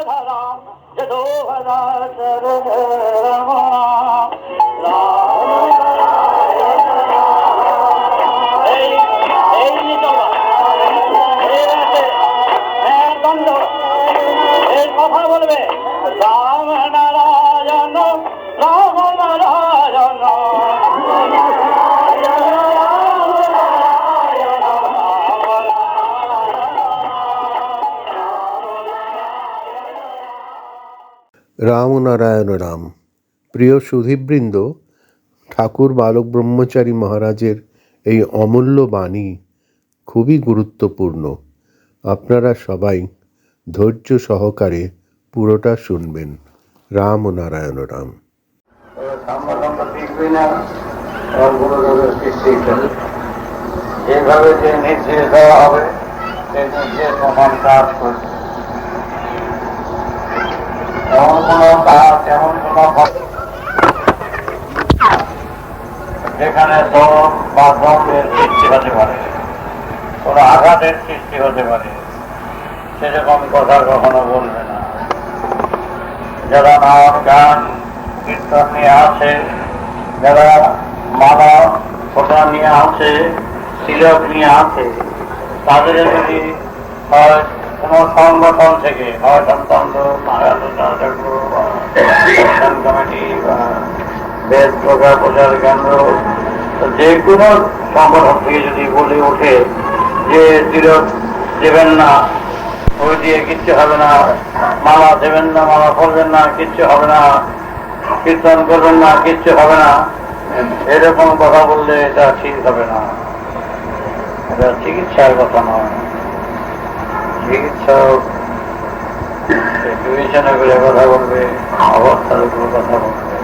রাম যদোহরা শরণ রাম রাম নারায়ণ রাম। প্রিয় সুধীবৃন্দ, ঠাকুর বালক ব্রহ্মচারী মহারাজের এই অমূল্য বাণী খুবই গুরুত্বপূর্ণ। আপনারা সবাই ধৈর্য সহকারে পুরোটা শুনবেন। রাম নারায়ণ রাম। এইভাবে যে নির্দেশ দেওয়া হবে, সেই নির্দেশ কাজ করবে। এমন কোন যেখানে দম বা দ্বন্দ্বের সৃষ্টি হতে পারে। কোন আঘাতের সৃষ্টি হতে পারে সেরকম কথা কখনো বলবে না। যারা নাম, গান, কীর্তন নিয়ে আছে যারা মালা, ফোটা নিয়ে আছে তিলক নিয়ে আছে তাদের যদি হয় কোনো সংগঠন থেকে। হয় বেদ প্রকার প্রচার কেন্দ্র যে কোনো সংগঠন থেকে যদি বলে ওঠে যে তিলক দেবেন না, ওই দিয়ে কিচ্ছু হবে না, মালা দেবেন না, মালা করবেন না, কিচ্ছু হবে না, কীর্তন করবেন না, কিচ্ছু হবে না, এরকম কথা বললে এটা ঠিক হবে না। এটা চিকিৎসার কথা নয়। বিবেচনা করে কথা বলবে কথা বলবে।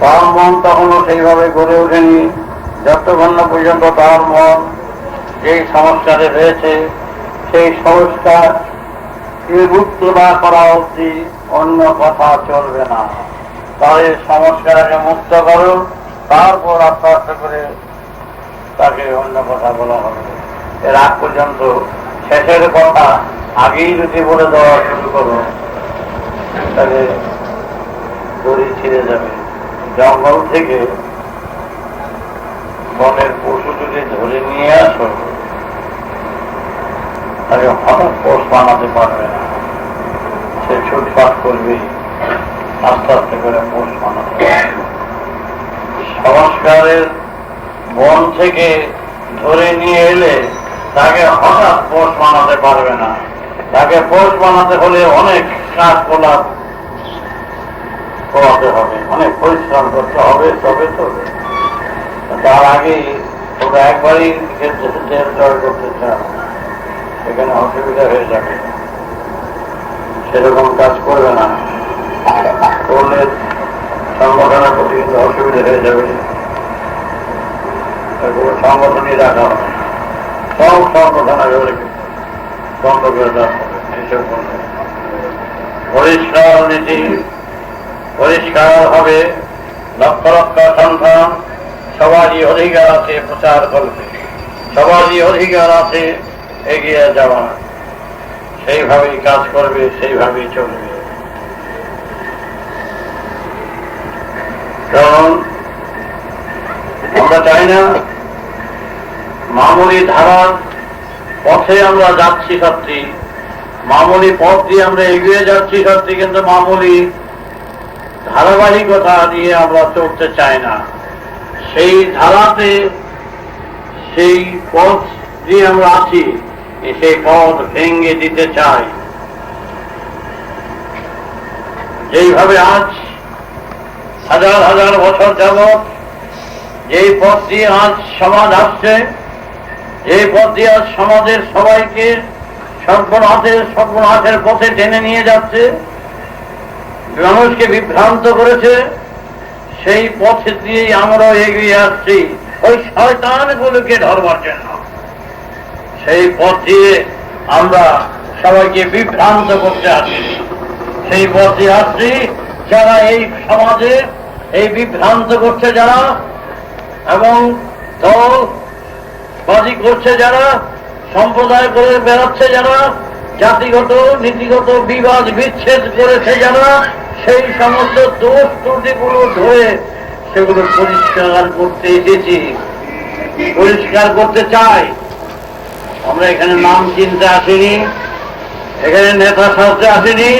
তার মন তখনও সেইভাবে গড়ে ওঠেনি, যতক্ষণ পর্যন্ত তার মন যেই সংস্কারে রয়েছে, সেই সংস্কার বিভক্ত না করা অবধি অন্য কথা চলবে না। তাদের সংস্কারকে মুক্ত করো, তারপর আস্তে আস্তে করে তাকে অন্য কথা বলা হবে। আগ পর্যন্ত শেষের কথা আগেই যদি বলে দেওয়া শুরু করো, তাহলে দড়ি ছিঁড়ে যাবে। জঙ্গল থেকে বনের পশু যদি ধরে নিয়ে আসো তাকে হঠাৎ পোষ বানাতে পারবে না। সে ছুটপাট করবে, আস্তে আস্তে করে পোষ বানাতে সংস্কারের বন থেকে ধরে নিয়ে এলে তাকে হঠাৎ পোষ বানাতে পারবে না। তাকে পোষ বানাতে হলে অনেক কাজ কলাপ করাতে হবে, অনেক পরিশ্রম করতে হবে, তবে তবে তার আগেই ওরা একবারই জেল জয় করতে চান। এখানে অসুবিধা হয়ে যাবে। সেরকম কাজ করবে না। করলে সংগঠনের প্রতি কিন্তু অসুবিধা হয়ে যাবে। সংগঠনই রাখা হবে। সব সংগঠন এগুলো বন্ধ করে দেওয়া হবে এইসব পরিষ্কার নীতি, পরিষ্কার হবে, লক্ষ লক্ষ সন্তান, সবারই অধিকার আছে প্রচার করবে সবারই অধিকার আছে এগিয়ে যাওয়া। সেইভাবেই কাজ করবে, সেইভাবেই চলবে। কারণ, আমরা চাই না মামুলি ধারার পথে আমরা যাচ্ছি সত্যি মামুলি পথ দিয়ে আমরা এগিয়ে যাচ্ছি সত্যি কিন্তু মামুলি ধারাবাহিকতা নিয়ে আমরা চলতে চাই না। সেই ধারাতে সেই পথ দিয়ে আমরা আছি, সেই পথ ভেঙে দিতে চাই। যেইভাবে আজ হাজার হাজার বছর যাবৎ যেই পথ দিয়ে আজ সমাজ আসছে এই পথ দিয়ে সমাজের সবাইকে সর্বনাথের সর্বনাথের পথে টেনে নিয়ে যাচ্ছে। মানুষকে বিভ্রান্ত করেছে। সেই পথে দিয়েই আমরা এগিয়ে আসছি। ওই শয়তান গুলোকে ধরবার জন্য। সেই পথ দিয়ে আমরা সবাইকে বিভ্রান্ত করতে আসি সেই পথ আসছি যারা এই সমাজে এই বিভ্রান্ত করছে যারা এবং দল বাজি করছে যারা, সম্প্রদায় করে বেড়াচ্ছে যারা, জাতিগত, নীতিগত বিবাদ বিচ্ছেদ করেছে যারা, সেই সমস্ত দোষ ত্রুটিগুলো ধরে সেগুলো পরিষ্কার করতে এসেছি। পরিষ্কার করতে চাই। আমরা এখানে নাম চিনতে আসিনি। এখানে নেতা সাজতে আসিনি।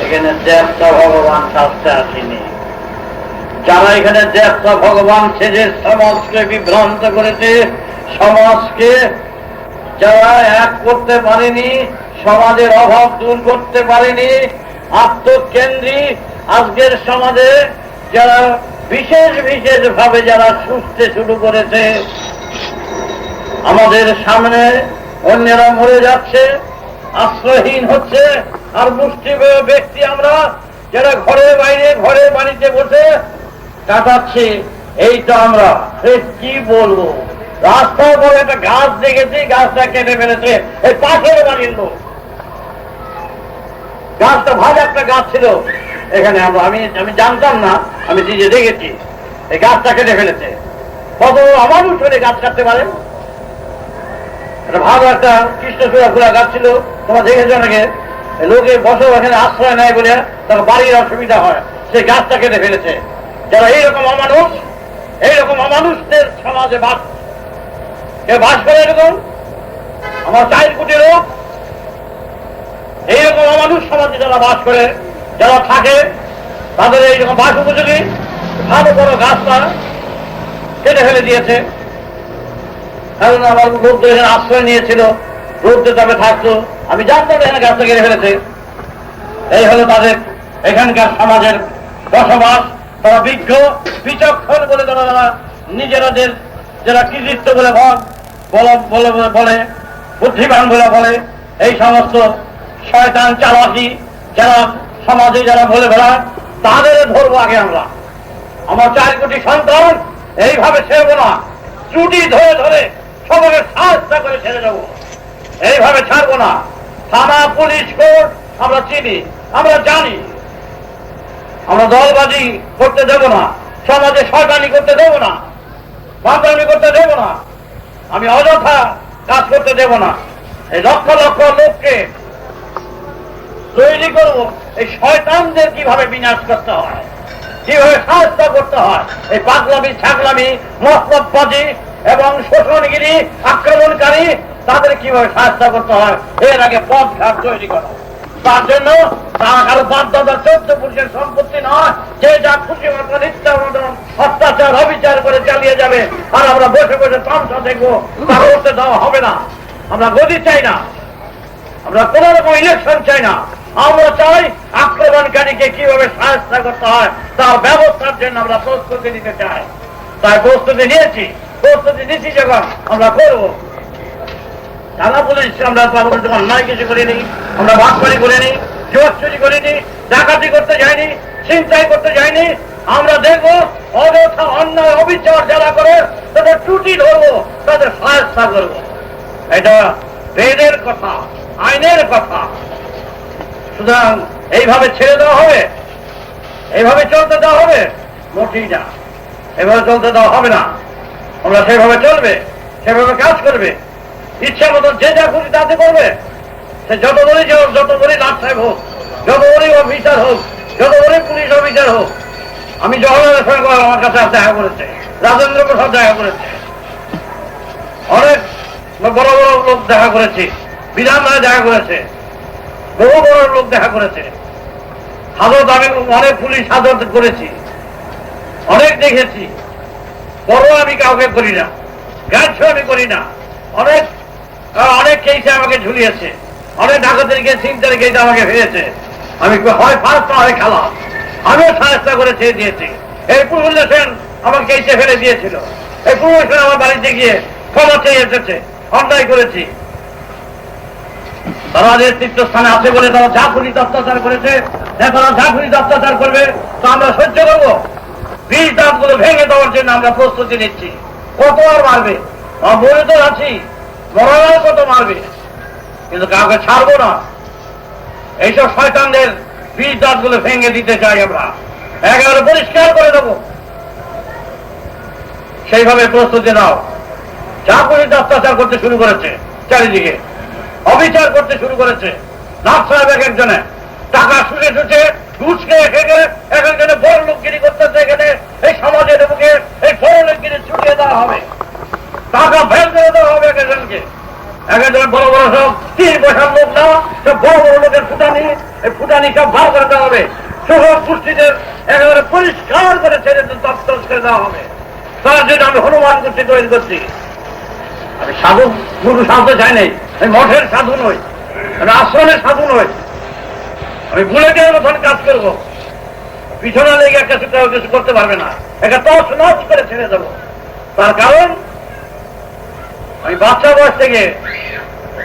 এখানে দেবতা ভগবান সাজতে আসিনি। যারা এখানে দেবতা ভগবান সেজে সমাজকে বিভ্রান্ত করেছে সমাজকে যারা এক করতে পারেনি, সমাজের অভাব দূর করতে পারেনি, আত্মকেন্দ্রী আজকের সমাজে যারা বিশেষ বিশেষ ভাবে যারা সুস্থে শুরু করেছে, আমাদের সামনে অন্যরা মরে যাচ্ছে, আশ্রয়হীন হচ্ছে, আর মুষ্টি ব্যক্তি আমরা যারা ঘরে বাইরে, ঘরে বাড়িতে বসে কাটাচ্ছি এই তো আমরা কি বলব? রাস্তার পর একটা গাছ দেখেছি, গাছটা কেটে ফেলেছে। এই পাশের বাড়ির লোক গাছটা ভালো একটা গাছ ছিল। এখানে আমি আমি জানতাম না, আমি নিজে দেখেছি। এই গাছটা কেটে ফেলেছে। কত অমানুষ হলে গাছ কাটতে পারে? ভালো একটা কৃষ্ণচূড়া খোলা গাছ ছিল। তোমরা দেখেছ নাকি? লোকে বসে এখানে আশ্রয় নেয় বলে তার বাড়ির অসুবিধা হয়। সেই গাছটা কেটে ফেলেছে। যারা এইরকম অমানুষ, এইরকম অমানুষদের সমাজে বাস কে বাস করে এরকম, আমার চার কোটি লোক। এইরকম অমানুষ সমাজে যারা বাস করে, যারা থাকে, তাদের এইরকম বাস উপযোগী, ভালো বড় গাছটা কেটে ফেলে দিয়েছে। কারণ আমার তো এখানে আশ্রয় নিয়েছিল, রোদে তবে থাকতো। আমি জানতাম এখানে গাছটা কেটে ফেলেছে। এই হলো তাদের এখানকার সমাজের বসবাস। তারা বিজ্ঞ, বিচক্ষণ বলে তারা নিজেরাদের যারা কৃতিত্ব বলে ভাব বলে, বুদ্ধিমান বলে বলে, এই সমস্ত শয়তান চালাকি যারা সমাজে যারা বলে বেড়ায়, তাদের ধরবো আগে আমরা। আমার চার কোটি সন্তান, এইভাবে ছেড়বো না। ত্রুটি ধরে ধরে সবাইকে সাহায্য করে ছেড়ে দেবো। এইভাবে ছাড়বো না। থানা, পুলিশ, কোর্ট, আমরা চিনি, আমরা জানি। আমরা দলবাজি করতে দেব না। সমাজে শয়তানি করতে দেব না। বাদামি করতে দেব না। আমি অযথা কাজ করতে দেব না। এই লক্ষ লক্ষ লোককে তৈরি করব। এই শয়তানদের কীভাবে বিনাশ করতে হয়? কীভাবে সাহায্য করতে হয়? এই পাগলামি, ছাগলামি, মতলববাজি এবং শোষণগিরি, আক্রমণকারী, তাদের কীভাবে সাহায্য করতে হয়? এর আগে পথ ঘাট তৈরি করা। তার জন্য তারা বাধ্যতা চোদ্দ পুরুষের সম্পত্তি নয়। যে যা খুশি মতো নিত্য মতন অত্যাচার, অবিচার করে চালিয়ে যাবে। আর আমরা বসে বসে তামসা দেখব। তা করতে দেওয়া হবে না। আমরা গদি চাই না। আমরা কোন রকম ইলেকশন চাই না। আমরা চাই আক্রমণকারীকে কীভাবে সাহায্য করতে হয়, তার ব্যবস্থার জন্য আমরা প্রস্তুতি নিতে চাই। তাই প্রস্তুতি নিয়েছি। প্রস্তুতি নিচ্ছি যখন আমরা করব। থানা পুলিশ, আমরা অন্যায় কিছু করিনি। আমরা বাটপাড়ি করিনি, জোর চুরি করিনি, ডাকাতি করতে যাইনি চিন্তাই করতে যাইনি। আমরা দেখব অযথা অন্যায়, অবিচার যারা করে, তাদের ত্রুটি ধরবো, তাদের সাহায্য করব। এটা বেদের কথা, আইনের কথা। সুতরাং এইভাবে ছেড়ে দেওয়া হবে? এইভাবে চলতে দেওয়া হবে? মোটেই না। এভাবে চলতে দেওয়া হবে না। আমরা সেভাবে চলবে, সেভাবে কাজ করবে। ইচ্ছা মতন যে যা খুশি তাতে করবে। সে যত বড়ই যে হোক, যত বড়ই লাট সাহেব হোক, যত বড়ই অফিসার হোক, যত বড়ই পুলিশ অফিসার হোক, আমি জওয়াহরলাল সঙ্গে আমার কাছে দেখা করেছে। রাজেন্দ্র প্রসাদ দেখা করেছে। অনেক বড় বড় লোক দেখা করেছি। বিধান রায় দেখা করেছে। বহু বড় লোক দেখা করেছে। হাজত আমি অনেক পুলিশ হাজত করেছি। অনেক দেখেছি। বড় আমি কাউকে করি না। গাছ আমি করি না। অনেক অনেক কেসে আমাকে ঝুলিয়েছে। অনেক ডাকাতের কেস চিন্তার কেসে আমাকে ফিরেছে আমি হয় ফার্স্ট হয় খেলা আমিও সাহায্য করে ছেড়ে দিয়েছি। এই পুরুল সেন আমাকে কেসে ফেলে দিয়েছিল। এই পুরুল সেন আমার বাড়িতে গিয়ে ক্ষমা চেয়ে এসেছে। অন্যায় করেছি। তারা নেতৃত্ব স্থানে আছে বলে তারা যা খুনি অত্যাচার করেছে। নেতারা যা খুনি অত্যাচার করবে, তা আমরা সহ্য করব। বীজ দাঁতগুলো ভেঙে দেওয়ার জন্য আমরা প্রস্তুতি নিচ্ছি। কত আর মারবে আমরা বলে তো আছি। মরাও কত মারবে? কিন্তু কাউকে ছাড়বো না। এইসব শয়তানদের বীজ দাঁতগুলো ভেঙে দিতে চাই আমরা। একেবারে পরিষ্কার করে দেবো। সেইভাবে প্রস্তুতি নাও। যা পুলিশ অত্যাচার করতে শুরু করেছে, চারিদিকে। অবিচার করতে শুরু করেছে। লাভ সাহেব এক একজনে। টাকা শুনে শুনে ঘুষ খেয়ে খেয়ে এক একজনে বড় লোকগিরি করতেছে এখানে। এই সমাজের বুকে এই বড় লোকগিরি ছুটিয়ে দেওয়া হবে। টাকা ফেল করে দেওয়া হবে একজনকে। একজন বড় বড় সব না বড় বড় লোকের ফুটানি, এই ফুটানি সব বার করে হবে। পরিষ্কার করে ছেড়ে দপ্তর করে দেওয়া হবে। হনুমান গোষ্ঠী তৈরি করছি। আমি সাধু সাধু চাই নাই। মঠের সাধু নই, আমি আশ্রমের সাধু নই। আমি গিয়ে মতন কাজ করব। পিছনে লেগে একটা কিছু করতে পারবে না। একটা তস নচ করে ছেড়ে দেবো। তার কারণ আমি বাচ্চা বয়স থেকে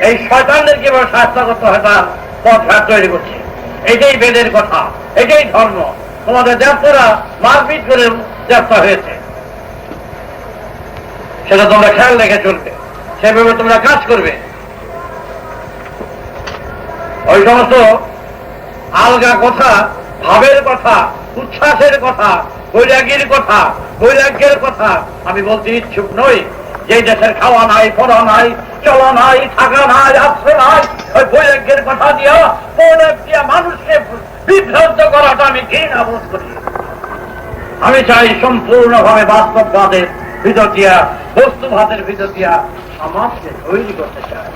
এই শয়তানদের কীভাবে সাহায্য করতে হয় তার পথ ঘাট তৈরি করছি। এটাই বেদের কথা, এটাই ধর্ম। তোমাদের দেবতারা মারপিট করে দেবতা হয়েছে। সেটা তোমরা খেয়াল রেখে চলবে। সেভাবে তোমরা কাজ করবে। ওই সমস্ত আলগা কথা, ভাবের কথা, উচ্ছ্বাসের কথা, বৈরাগীর কথা, বৈরাগ্যের কথা আমি বলতে ইচ্ছুক নই। যে দেশের খাওয়া নাই, পড়া নাই, চলা নাই, থাকা নাই আশ্রয় নাই, ওই বৈরাগ্যের কথা দিয়া বৈরাগ দিয়া মানুষকে বিভ্রান্ত করাটা আমি ঘৃণা বোধ করি। আমি চাই সম্পূর্ণভাবে বাস্তববাদের ভিতর দিয়া, বস্তুবাদের ভিতর দিয়া সমাজকে তৈরি করতে চাই।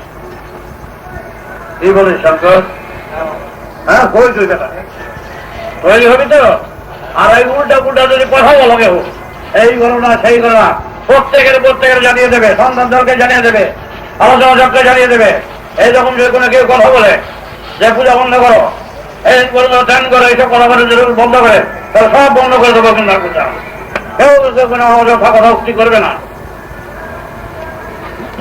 কি বলে শঙ্কর? হ্যাঁ বই তুই তৈরি হবি তো? আর এই উল্টা পুল্টা যদি কথা বলো কেউ এই করো না, সেই করো না। প্রত্যেকের প্রত্যেকের জানিয়ে দেবে, সন্তান দলকে জানিয়ে দেবে আলোচনা চক্রকে জানিয়ে দেবে। এইরকম যদি কোনো কেউ কথা বলে, যে পূজা বন্ধ করো, এই করে ধ্যান করো, এইসব কথা বলে যদি বন্ধ করে, তাহলে সব বন্ধ করে দেবো কিন্তু পূজা। কেউ কোনো আমাদের কথা উক্তি করবে না।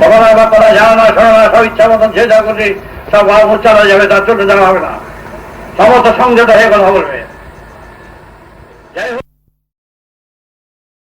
কখনো এবার তারা জানা না, শোনা না, সব ইচ্ছা মতন যে যা করছি সব ভাব চালা যাবে, তার চলতে দেওয়া হবে না। সমস্ত সংযত হয়ে কথা বলবে।